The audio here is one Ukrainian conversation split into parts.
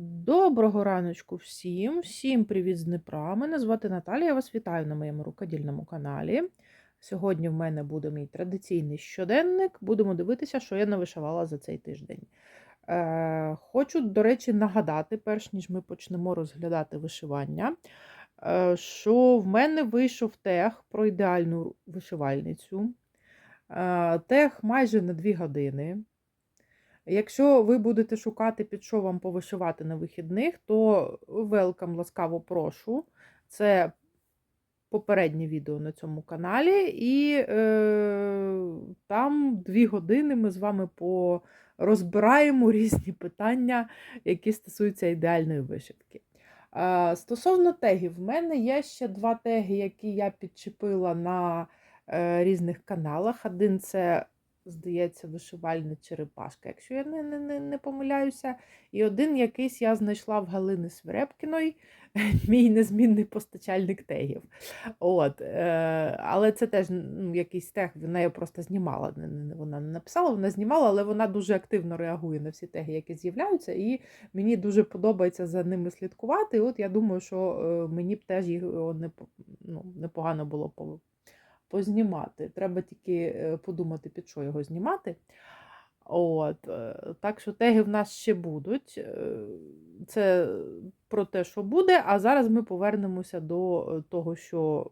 Доброго раночку всім, всім привіт з Дніпра. Мене звати Наталія, я вас вітаю на моєму рукодільному каналі. Сьогодні в мене буде мій традиційний щоденник. Будемо дивитися, що я навишивала за цей тиждень. Е, хочу, до речі, нагадати, перш ніж ми почнемо розглядати вишивання, е, що в мене вийшов тех про ідеальну вишивальницю. Е, тех майже на 2 години. Якщо ви будете шукати, під що вам повишивати на вихідних, то велкам ласкаво прошу. Це попереднє відео на цьому каналі, і е, там дві години ми з вами порозбираємо різні питання, які стосуються ідеальної вишивки. Е, стосовно тегів, в мене є ще два теги, які я підчепила на е, різних каналах. Один це здається, вишивальна черепашка, якщо я не не, не, помиляюся. І один якийсь я знайшла в Галини Свирепкіної, мій незмінний постачальник тегів. От, е, Але це теж ну, якийсь тег, вона я просто знімала. Вона не написала, вона знімала, але вона дуже активно реагує на всі теги, які з'являються, і мені дуже подобається за ними слідкувати. І от я думаю, що е, мені б теж їх не, ну, непогано було познімати. Треба тільки е, подумати, під що його знімати. От, е, Так що теги в нас ще будуть. Е, це про те, що буде, а зараз ми повернемося до того, що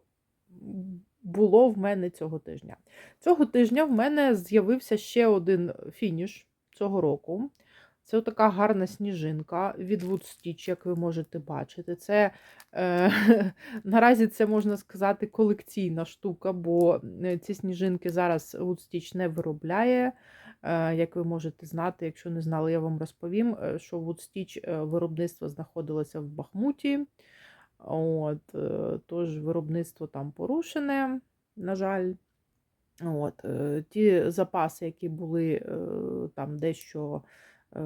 було в мене цього тижня. Цього тижня в мене з'явився ще один фініш цього року. Це така гарна сніжинка від Woodstitch, як ви можете бачити. Це е, Наразі це можна сказати колекційна штука, бо е, ці сніжинки зараз Woodstitch не виробляє. Е, Як ви можете знати, якщо не знали, я вам розповім, е, що Woodstitch е, виробництво знаходилося в Бахмуті. От, Тож виробництво там порушене, на жаль. От, Ті запаси, які були там дещо. Е,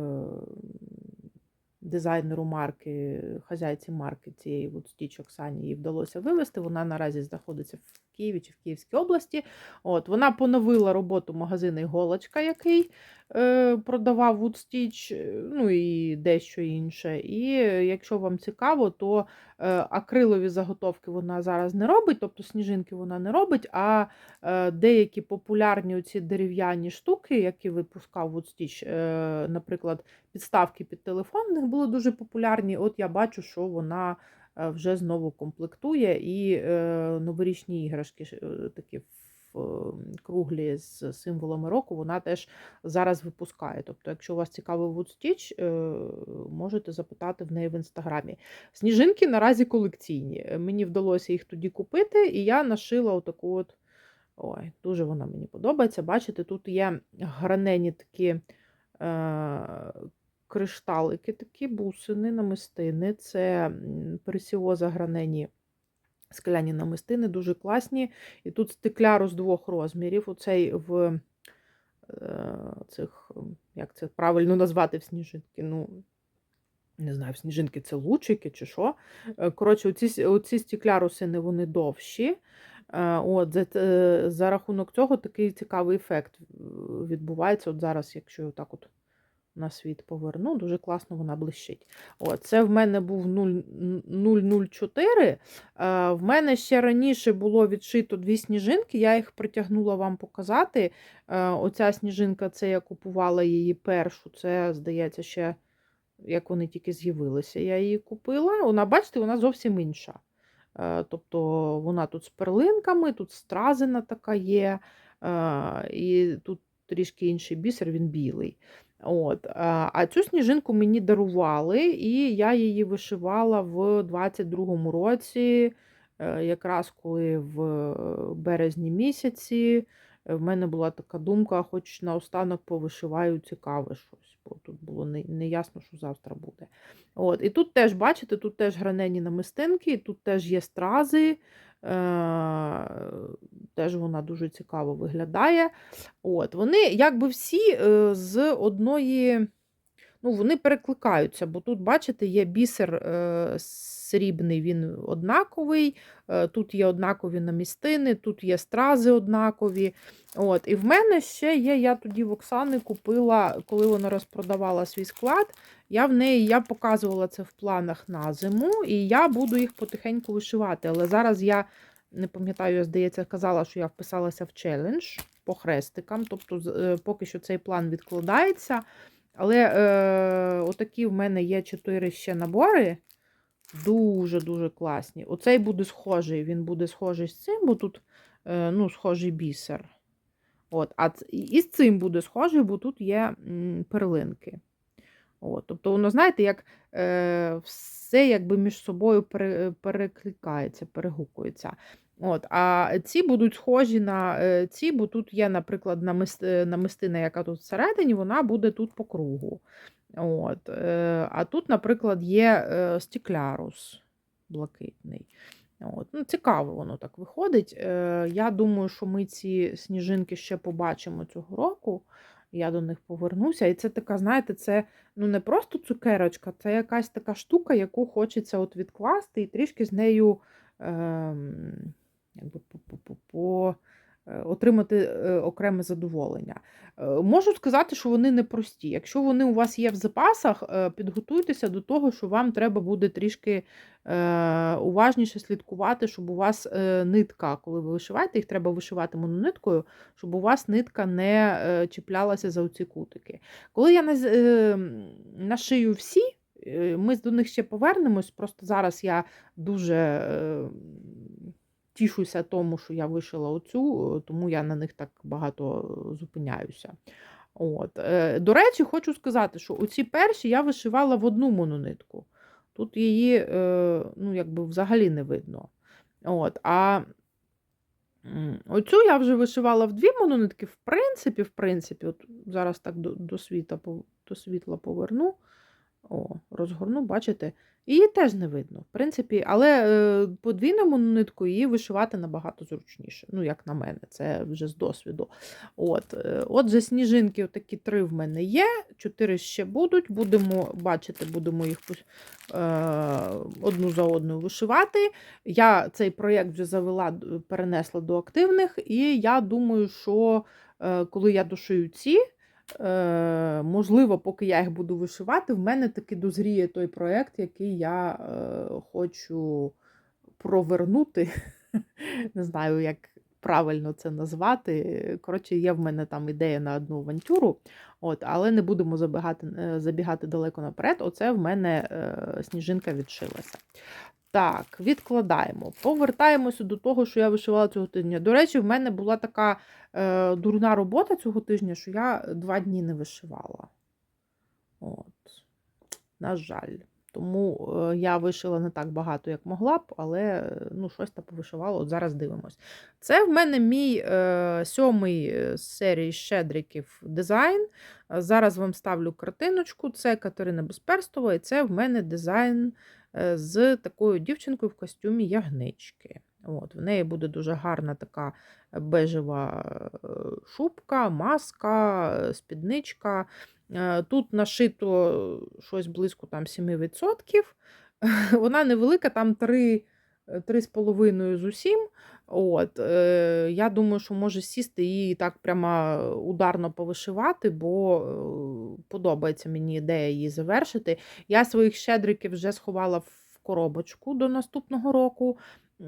дизайнеру марки, хазяйці марки цієї от Стіч Оксані їй вдалося вивезти. Вона наразі знаходиться в Києві чи в Київській області. От, Вона поновила роботу магазину Іголочка, який е, продавав Woodstitch, е, ну і дещо інше. І якщо вам цікаво, то е, акрилові заготовки вона зараз не робить, тобто сніжинки вона не робить, а е, деякі популярні оці дерев'яні штуки, які випускав Woodstitch, е, наприклад, підставки під телефон, в них були дуже популярні. От я бачу, що вона. Е, вже знову комплектує. І е, новорічні іграшки е, такі круглі з символами року, вона теж зараз випускає. Тобто, якщо вас цікавий Woodstitch, можете запитати в неї в інстаграмі. Сніжинки наразі колекційні. Мені вдалося їх тоді купити, і я нашила отаку от. Ой, дуже вона мені подобається. Бачите, тут є гранені такі кришталики, такі бусини, намистини. Це персіоза гранені скляні намистини, дуже класні. І тут стекляро з двох розмірів. Оцей в е, цих, як це правильно назвати в сніжинки. ну, не знаю, в сніжинки це лучики чи що. Е, коротше, оці, оці стеклярусини вони довші. Е, от, За за рахунок цього такий цікавий ефект відбувається. От зараз, якщо так от на світ поверну, дуже класно вона блищить. О, Це в мене був 004. Е, в мене ще раніше було відшито дві сніжинки, я їх притягнула вам показати. Е, оця сніжинка, це я купувала її першу, це, здається, ще як вони тільки з'явилися, я її купила. Вона, бачите, вона зовсім інша. Е, тобто вона тут з перлинками, тут стразина така є, і тут трішки інший бісер, він білий. От. А цю сніжинку мені дарували, і я її вишивала в 22-му році, е, якраз коли в е, березні місяці. Е, в мене була така думка, хоч наостанок повишиваю цікаве щось, бо тут було не, ясно, що завтра буде. От. І тут теж, бачите, тут теж гранені намистинки, тут теж є стрази. Е, теж вона дуже цікаво виглядає. От, Вони якби всі е, з одної, ну, вони перекликаються, бо тут, бачите, є бісер срібний він однаковий, е, тут є однакові намістини, тут є стрази однакові. От. І в мене ще є, я тоді в Оксани купила, коли вона розпродавала свій склад, я в неї я показувала це в планах на зиму, і я буду їх потихеньку вишивати. Але зараз я не пам'ятаю, здається, казала, що я вписалася в челендж по хрестикам. Тобто, е, поки що цей план відкладається. Але е, отакі в мене є чотири ще набори. Дуже-дуже класні. Оцей буде схожий, він буде схожий з цим, бо тут е, ну, схожий бісер. От, а і з цим буде схожий, бо тут є перлинки. От, тобто, воно, знаєте, як е, все якби між собою пере, перекликається, перегукується. От, а ці будуть схожі на е, ці, бо тут є, наприклад, е, намистина, яка тут всередині, вона буде тут по кругу. От, е, а тут, наприклад, є е, стеклярус блакитний. От. Ну, цікаво воно так виходить. Е, Я думаю, що ми ці сніжинки ще побачимо цього року. Я до них повернуся. І це така, знаєте, це ну, не просто цукерочка, це якась така штука, яку хочеться от відкласти і трішки з нею ем, якби, по, по, по, е, отримати е, окреме задоволення. Е, Можу сказати, що вони непрості. Якщо вони у вас є в запасах, підготуйтеся до того, що вам треба буде трішки уважніше слідкувати, щоб у вас нитка, коли ви вишиваєте, їх треба вишивати монониткою, щоб у вас нитка не чіплялася за оці кутики. Коли я нашию всі, ми до них ще повернемось. Просто зараз я дуже тішуся тому, що я вишила оцю, е, тому я на них так багато зупиняюся. От. е, До речі, хочу сказати, що оці перші я вишивала в одну мононитку. Тут її е, ну, якби взагалі не видно. От. А оцю я вже вишивала в дві мононитки. В принципі, в принципі, от зараз так до, до, світа, до світла поверну. О, розгорну, бачите? Її теж не видно. В принципі, але е, подвійному нитку її вишивати набагато зручніше. Ну, як на мене, це вже з досвіду. От, е, отже, сніжинки, такі три в мене є, чотири ще будуть. Будемо бачити, будемо їх е, одну за одною вишивати. Я цей проєкт вже завела, перенесла до активних, і я думаю, що коли я дошию ці. Е, можливо, поки я їх буду вишивати, в мене таки дозріє той проєкт, який я е, хочу провернути. Не знаю, як правильно це назвати. Коротше, є в мене там ідея на одну авантюру, от, але не будемо забігати, е, забігати далеко наперед. Оце в мене сніжинка відшилася. Так, відкладаємо. Повертаємося до того, що я вишивала цього тижня. До речі, в мене була така е, дурна робота цього тижня, що я два дні не вишивала. От. На жаль. Тому е, я вишила не так багато, як могла б, але е, ну, щось там повишивала. От зараз дивимось. Це в мене мій е, сьомий е, з серії Щедриків дизайн. Е, Зараз вам ставлю картиночку. Це Катерина Безперстова, і це в мене дизайн е, з такою дівчинкою в костюмі ягнички. От, В неї буде дуже гарна така бежева е, шубка, маска, е, спідничка. Е, Тут нашито щось близько там 7%. Вона невелика, там 3, 3,5 з усім. От, е, я думаю, що може сісти і так прямо ударно повишивати, бо е, подобається мені ідея її завершити. Я своїх щедриків вже сховала в коробочку до наступного року.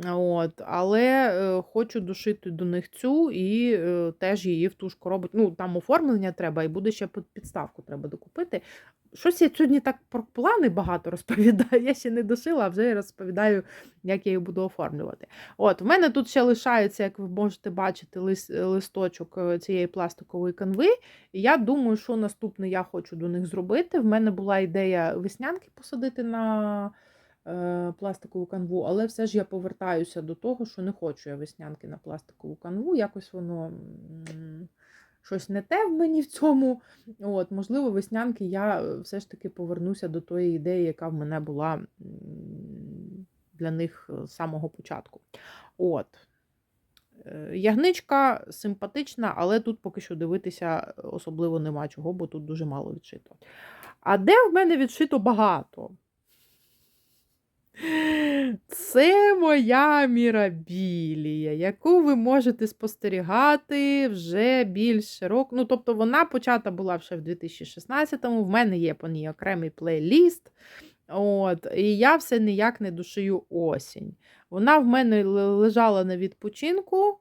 От, але е, хочу дошити до них цю і е, теж її в ту ж коробочку. Ну, там оформлення треба, і буде ще підставку треба докупити. Щось я сьогодні так про плани багато розповідаю. Я ще не дошила, а вже розповідаю, як я її буду оформлювати. От, в мене тут ще лишається, як ви можете бачити, лис, листочок е, цієї пластикової канви. І я думаю, що наступне я хочу до них зробити. В мене була ідея веснянки посадити на пластикову канву, але все ж я повертаюся до того, що не хочу я веснянки на пластикову канву. Якось воно щось не те в мені в цьому. От, Можливо, веснянки я е, все ж таки повернуся до тої ідеї, яка в мене була для них е, з самого початку. От. Е, Ягничка симпатична, але тут поки що дивитися особливо нема чого, бо тут дуже мало відшито. А де в мене відшито багато? Це моя мірабілія, яку ви можете спостерігати вже більше року. Ну, тобто вона почата була ще в 2016-му. В мене є по ній окремий плейліст. От, І я все ніяк не душию осінь. Вона в мене лежала на відпочинку.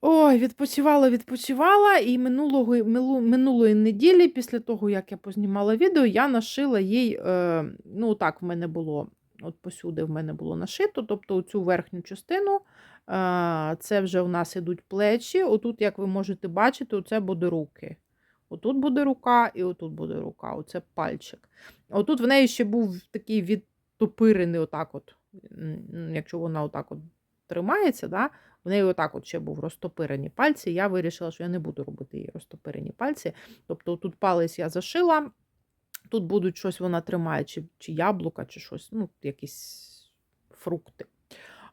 Ой, відпочивала, відпочивала, і минулого, минулої неділі, після того, як я познімала відео, я нашила їй, е, ну так, в мене було, от посюди в мене було нашито, тобто цю верхню частину, е, це вже у нас ідуть плечі. Отут, як ви можете бачити, оце буде руки. Отут буде рука, і отут буде рука, оце пальчик. Отут в неї ще був такий відтопирений, отак от, якщо вона отак от тримається, да, в неї отак от ще був розтопирені пальці. Я вирішила, що я не буду робити їй розтопирені пальці. Тобто тут палець я зашила, тут будуть щось вона тримає, чи, чи яблука, чи щось, ну, якісь фрукти.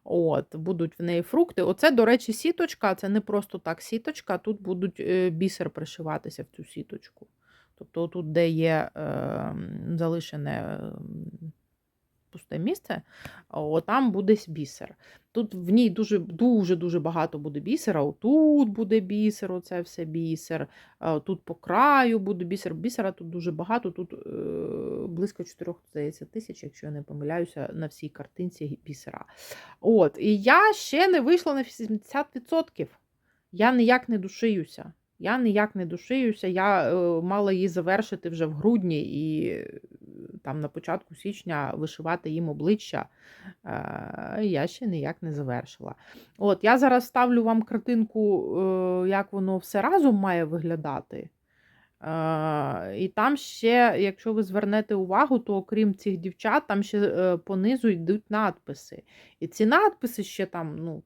От, Будуть в неї фрукти. Оце, до речі, сіточка, це не просто так сіточка, тут будуть е, бісер пришиватися в цю сіточку. Тобто, тут, де є е, залишене ем, пусте місце, там буде бісер. Тут в ній дуже дуже дуже багато буде бісера. Отут буде бісер, оце все бісер. Тут по краю буде бісер. Бісера тут дуже багато. Тут е, близько 4 тисяч, якщо я не помиляюся, на всій картинці бісера. От, і я ще не вийшла на 70%. Я ніяк не душиюся. Я ніяк не душиюся. Я е, мала її завершити вже в грудні і е, там на початку січня вишивати їм обличчя. Е, я ще ніяк не завершила. От, Я зараз ставлю вам картинку, як воно все разом має виглядати. І там ще, якщо ви звернете увагу, то окрім цих дівчат, там ще понизу йдуть надписи. І ці надписи ще там, ну,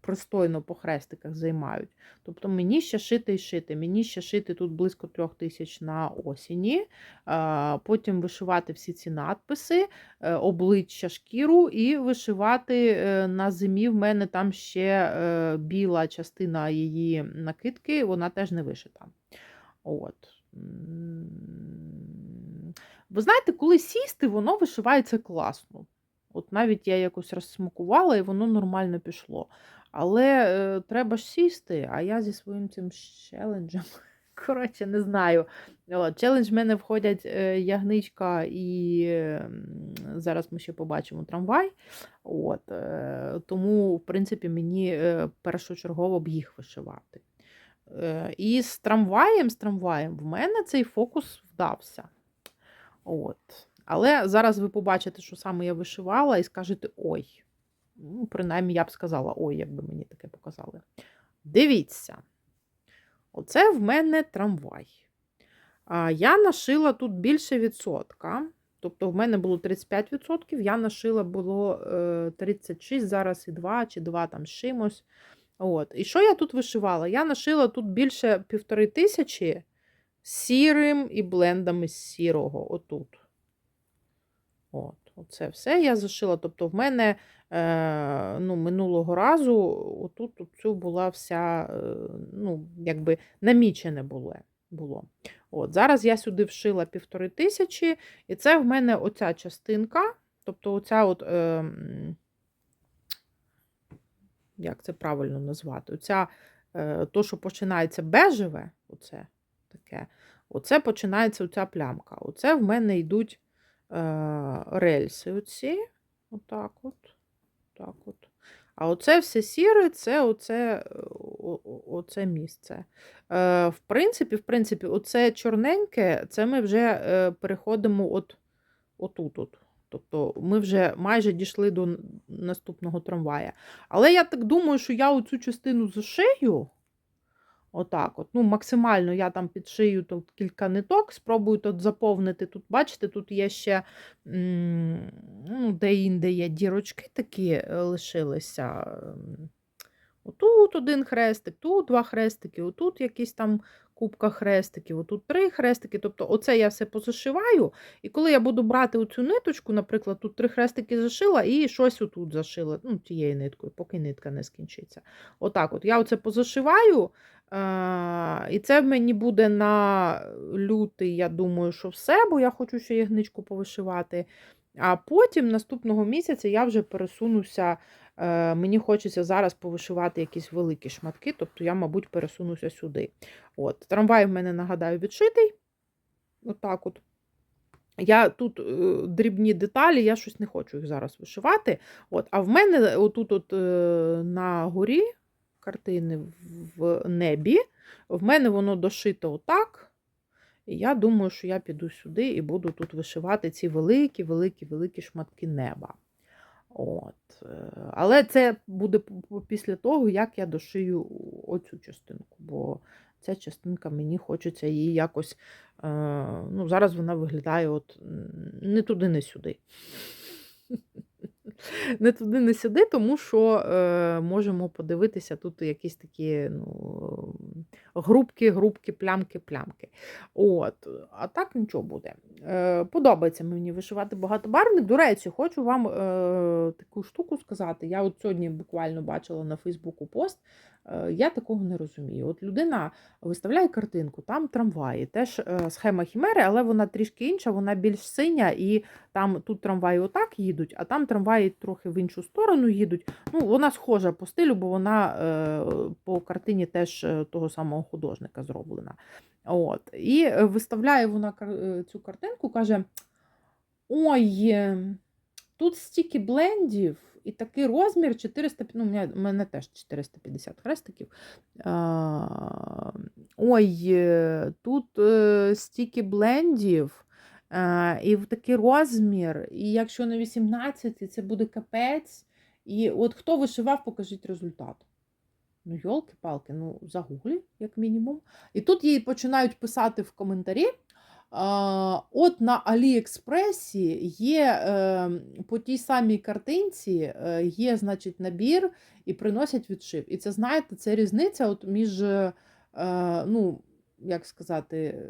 пристойно по хрестиках займають. Тобто мені ще шити і шити. Мені ще шити тут близько трьох тисяч на осені, потім вишивати всі ці надписи, е, обличчя шкіру, і вишивати е, на зимі. В мене там ще е, біла частина її накидки, вона теж не вишита. От. Ви знаєте, коли сісти, воно вишивається класно. От навіть я якось розсмакувала, і воно нормально пішло. Але е, треба ж сісти, а я зі своїм цим челенджем. Коротше, не знаю. Челендж в мене входять е, ягничка і е, зараз ми ще побачимо трамвай. От, е, тому, в принципі, мені е, першочергово б їх вишивати. Е, і з трамваєм, з трамваєм в мене цей фокус вдався. От. Але зараз ви побачите, що саме я вишивала, і скажете ой. Ну, принаймні, я б сказала, ой, якби мені таке показали. Дивіться, оце в мене трамвай. А, Я нашила тут більше відсотка. Тобто в мене було 35%, я нашила було е, 36, зараз і 2, чи 2 там з чимось. От. І що я тут вишивала? Я нашила тут більше півтори тисячі сірим і блендами з сірого. Отут. От, Оце все я зашила. Тобто, в мене е, ну, минулого разу отут цю була вся, е, ну, якби намічене було. було. От, Зараз я сюди вшила півтори тисячі, і це в мене оця частинка, тобто оця от. Е, як це правильно назвати? Оця, е, то, що починається бежеве, оце таке, оце починається оця плямка. Оце в мене йдуть рельси оці. Отак от. Так от. А оце все сіре, це оце, е, оце місце. Е, в принципі, в принципі, оце чорненьке, це ми вже е, переходимо от, отут. От. Тобто ми вже майже дійшли до наступного трамвая. Але я так думаю, що я оцю частину зашию. Отак от. Ну, максимально я там підшию тут кілька ниток, спробую тут заповнити. Тут, бачите, тут є ще ну, де-інде є дірочки такі е, лишилися. Ем, Отут один хрестик, тут два хрестики, отут якісь там кубка хрестиків, отут три хрестики. Тобто, оце я все позашиваю. І коли я буду брати оцю ниточку, наприклад, тут три хрестики зашила і щось отут зашила, ну, тією ниткою, поки нитка не скінчиться. Отак от. Я оце позашиваю. І це в мені буде на лютий, я думаю, що все, бо я хочу ще ягничку повишивати. А потім наступного місяця я вже пересунуся. е, Мені хочеться зараз повишивати якісь великі шматки, тобто я, мабуть, пересунуся сюди. От, Трамвай в мене, нагадаю, відшитий. Отак от. Я тут е, дрібні деталі, я щось не хочу їх зараз вишивати. От, а в мене отут от, е, на горі картини в небі, в мене воно дошито отак. І я думаю, що я піду сюди і буду тут вишивати ці великі, великі, великі шматки неба. От. е, Але це буде після того, як я дошию оцю частинку, бо ця частинка мені хочеться її якось. Е, ну, зараз вона виглядає от не туди, не сюди. Не туди, не сюди, тому що е, можемо подивитися тут якісь такі ну, грубки, грубки, плямки, плямки. От. А так нічого буде. Е, подобається мені вишивати багатобарвник. До речі, хочу вам е, таку штуку сказати. Я от сьогодні буквально бачила на Фейсбуку пост. Е, я такого не розумію. От людина виставляє картинку, там трамваї, теж е, схема хімери, але вона трішки інша, вона більш синя, і там тут трамваї отак їдуть, а там трамваї трохи в іншу сторону їдуть. Ну, Вона схожа по стилю, бо вона е, по картині теж е, того самого художника зроблена. От. І виставляє вона е, цю картинку, каже: Ой, тут стільки блендів. І такий розмір 400, ну, у мене, теж 450 хрестиків. А, ой, тут стільки блендів, і в такий розмір, і якщо на 18, це буде капець. І от хто вишивав, покажіть результат. Ну, йолки-палки, ну, загуглі, як мінімум. І тут їй починають писати в коментарі. От на Аліекспресі є е, по тій самій картинці е, є, значить, набір і приносять відшив. І це, знаєте, це різниця от між, е, ну, як сказати, е,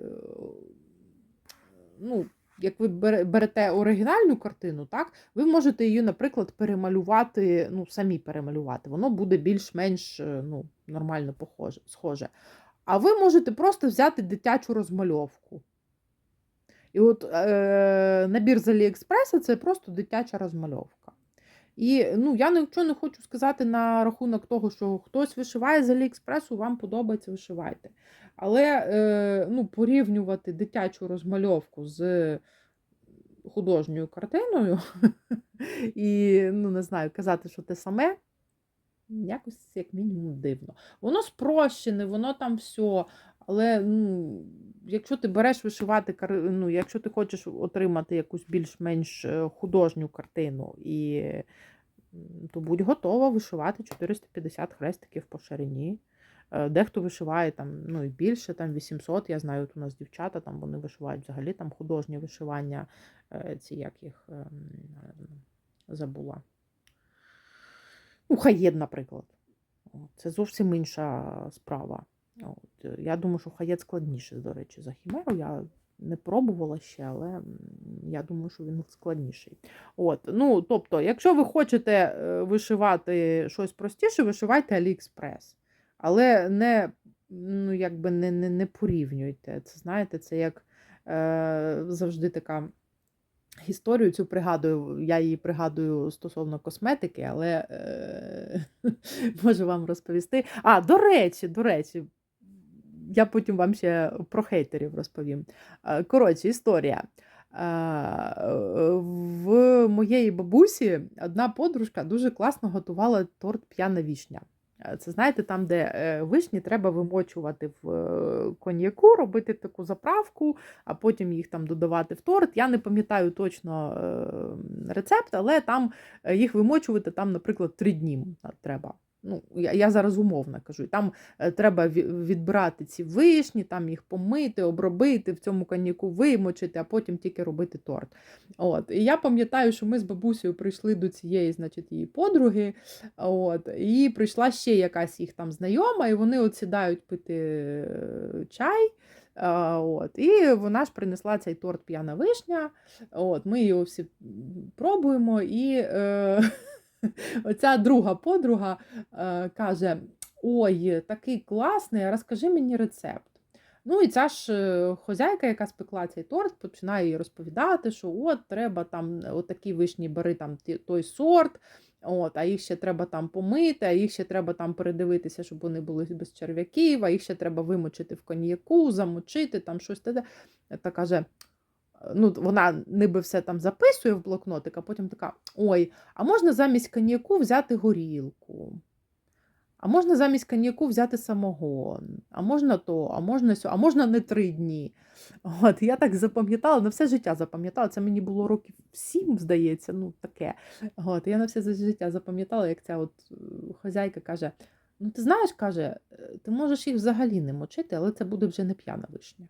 ну, як ви берете оригінальну картину, так, ви можете її, наприклад, перемалювати, ну, самі перемалювати. Воно буде більш-менш е, ну, нормально похоже, схоже. А ви можете просто взяти дитячу розмальовку. І от е, набір з Аліекспреса це просто дитяча розмальовка. І ну, я нічого не хочу сказати на рахунок того, що хтось вишиває з Аліекспресу, вам подобається, вишивайте. Але е, ну, порівнювати дитячу розмальовку з художньою картиною і, ну, не знаю, казати, що те саме, якось як мінімум дивно. Воно спрощене, воно там все. Але ну, якщо ти береш вишивати, ну, якщо ти хочеш отримати якусь більш-менш е, художню картину, і, то будь готова вишивати 450 хрестиків по ширині. Е, Дехто вишиває там, ну, і більше, там 800, я знаю, от у нас дівчата, там вони вишивають взагалі там художнє вишивання, е, ці як їх ем, забула. Ну, наприклад. Це зовсім інша справа. От, е, я думаю, що хаєт складніше, до речі, за хімеру. Я не пробувала ще, але я думаю, що він складніший. От, ну, тобто, якщо ви хочете е, вишивати щось простіше, вишивайте Аліекспрес. Але не, ну, якби не, не, не порівнюйте. Це знаєте, це як е, завжди така. Історію цю пригадую, я її пригадую стосовно косметики, але е, можу вам розповісти. А, до речі, до речі, я потім вам ще про хейтерів розповім. Е, Коротше, історія. Е, В моєї бабусі одна подружка дуже класно готувала торт п'яна вішня. Е, Це знаєте, там, де вишні треба вимочувати в коньяку, робити таку заправку, а потім їх там додавати в торт. Я не пам'ятаю точно рецепт, але там їх вимочувати, там, наприклад, три дні треба. Ну, я, я зараз умовно кажу. Там е, треба ві- відбирати ці вишні, там їх помити, обробити, в цьому коньяку вимочити, а потім тільки робити торт. От. І я пам'ятаю, що ми з бабусею прийшли до цієї, значить, її подруги. От, і прийшла ще якась їх там знайома, і вони от сідають пити е, чай. От, і вона ж принесла цей торт п'яна вишня. От, ми його всі пробуємо, і е, оця друга подруга е, каже: Ой, такий класний, розкажи мені рецепт. Ну і ця ж е, хозяйка, яка спекла цей торт, починає їй розповідати, що от треба там отакі вишні бери там той сорт, от, а їх ще треба там помити, а їх ще треба там передивитися, щоб вони були без черв'яків, а їх ще треба вимочити в коньяку, замочити, там щось таке. Та каже, ну, вона ніби все там записує в блокнотик, а потім така: ой, а можна замість коньяку взяти горілку? А можна замість коньяку взяти самогон, а можна то, а можна сьо, а можна не три дні. От, я так запам'ятала, на все життя запам'ятала. Це мені було років сім, здається, ну таке. От, я на все життя запам'ятала, як ця от е, хазяйка каже: ну ти знаєш, каже, «е, ти можеш їх взагалі не мочити, але це буде вже не п'яна вишня.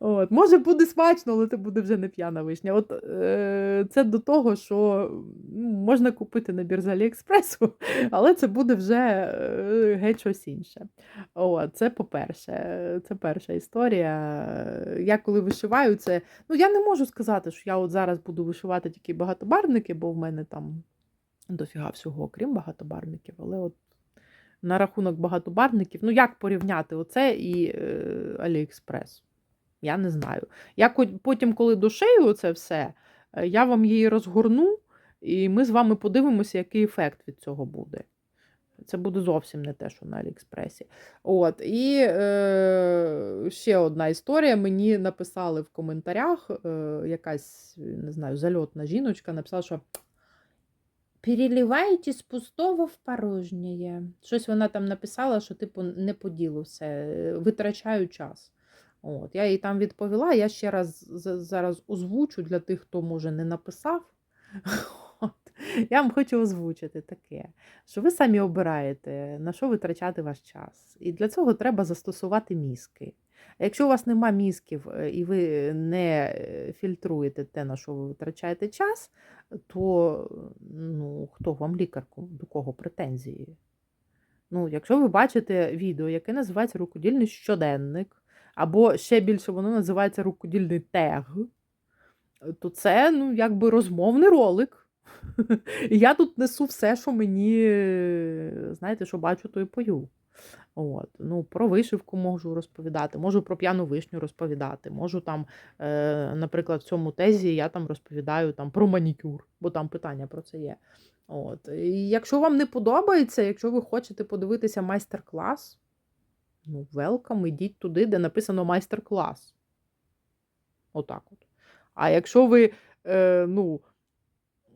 От. Може, буде смачно, але це буде вже не п'яна вишня. От е, це до того, що ну, можна купити набір з Аліекспресу, але це буде вже е, геть щось інше. От, це по-перше, це перша історія. Я коли вишиваю це, ну я не можу сказати, що я от зараз буду вишивати тільки багатобарвники, бо в мене там дофіга всього, окрім багатобарвників, але от. На рахунок багатобарвників, ну як порівняти оце і е, Аліекспрес? Я не знаю. Я потім, коли дошию це все, е, я вам її розгорну, і ми з вами подивимося, який ефект від цього буде. Це буде зовсім не те, що на Аліекспресі. От. І е, ще одна історія. Мені написали в коментарях е, якась, не знаю, зальотна жіночка написала, що переливаєте з пустого в порожнє. Щось вона там написала, що, типу, не по ділу все, е, витрачаю час. От, я їй там відповіла, я ще раз зараз озвучу для тих, хто може не написав. От. Я вам хочу озвучити таке, що ви самі обираєте, на що витрачати ваш час. І для цього треба застосувати мізки. Якщо у вас нема мізків е, і ви не е, фільтруєте те, на що ви витрачаєте час, то ну, хто вам лікарку, до кого претензії? Ну, якщо ви бачите відео, яке називається рукодільний щоденник, або ще більше воно називається рукодільний тег, то це ну, якби розмовний ролик. І я тут несу все, що мені, е, знаєте, що бачу, то і пою. От. Ну, про вишивку можу розповідати, можу про п'яну вишню розповідати, можу там, е, наприклад, в цьому тезі я там розповідаю там, про манікюр, бо там питання про це є. От. І якщо вам не подобається, якщо ви хочете подивитися майстер-клас, ну, welcome, ідіть туди, де написано майстер-клас. Отак от. А якщо ви, е, ну,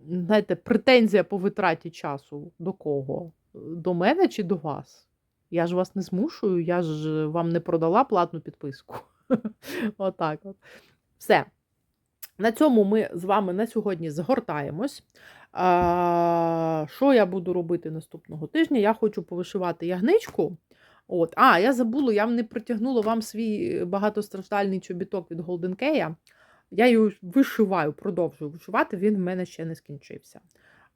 знаєте, претензія по витраті часу до кого? До мене чи до вас? Я ж вас не змушую, я ж вам не продала платну підписку. Отак от. Все. На цьому ми з вами на сьогодні згортаємось. А, що я буду робити наступного тижня? Я хочу повишивати ягничку. От. А, я забула, я не протягнула вам свій багатостраждальний чобіток від Golden Key. Я його вишиваю, продовжую вишивати, він в мене ще не скінчився.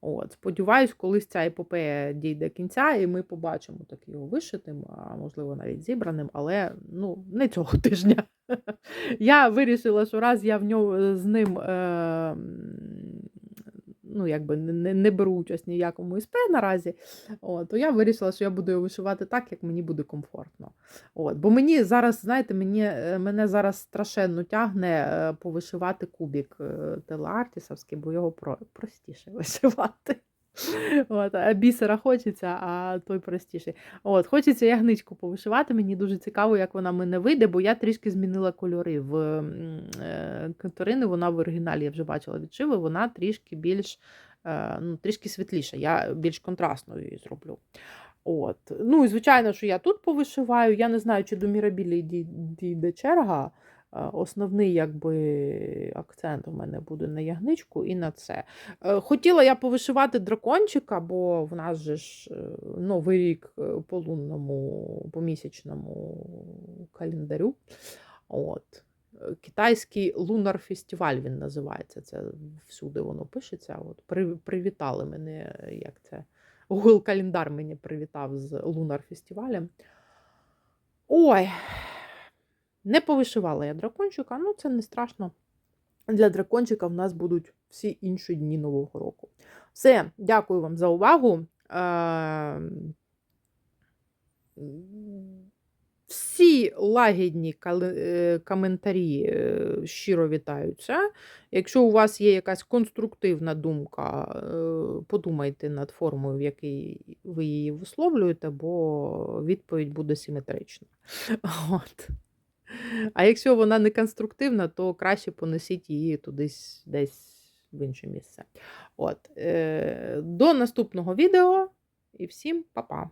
От, Сподіваюсь, колись ця епопея дійде кінця, і ми побачимо так його вишитим, а можливо, навіть зібраним, але ну, не цього тижня. Я вирішила, що раз я в нього з ним е, ну, якби не, не беру участь ні в якому СП наразі, от, то я вирішила, що я буду його вишивати так, як мені буде комфортно. От, бо мені зараз, знаєте, мені, е, мене зараз страшенно тягне е, повишивати кубік е, телеартісовський, бо його про, простіше вишивати. От, бісера хочеться, а той простіший. От, Хочеться ягничку повишивати. Мені дуже цікаво, як вона мене вийде, бо я трішки змінила кольори. В е, Катерини вона в оригіналі я вже бачила відшиви, вона трішки більш е, ну, трішки світліша. Я більш контрастною її зроблю. От. Ну і звичайно, що я тут повишиваю. Я не знаю, чи до Мірабілі дійде черга. Основний якби, акцент у мене буде на ягничку і на це. Е, Хотіла я повишивати дракончика, бо в нас же ж е, новий рік е, по лунному, по місячному календарю. От. Китайський лунар фестиваль він називається. Це всюди воно пишеться. От. Привітали мене, як це. Google календар мені привітав з лунар фестивалем. Ой, не повишивала я дракончика, ну це не страшно. Для дракончика в нас будуть всі інші дні Нового року. Все, дякую вам за увагу. Е, Всі лагідні е, коментарі е, щиро вітаються. Якщо у вас є якась конструктивна думка, подумайте над формою, в якій ви її висловлюєте, бо відповідь буде симетрична. От. А якщо вона не конструктивна, то краще понесіть її тудись десь в інше місце. От. Е, До наступного відео і всім па-па!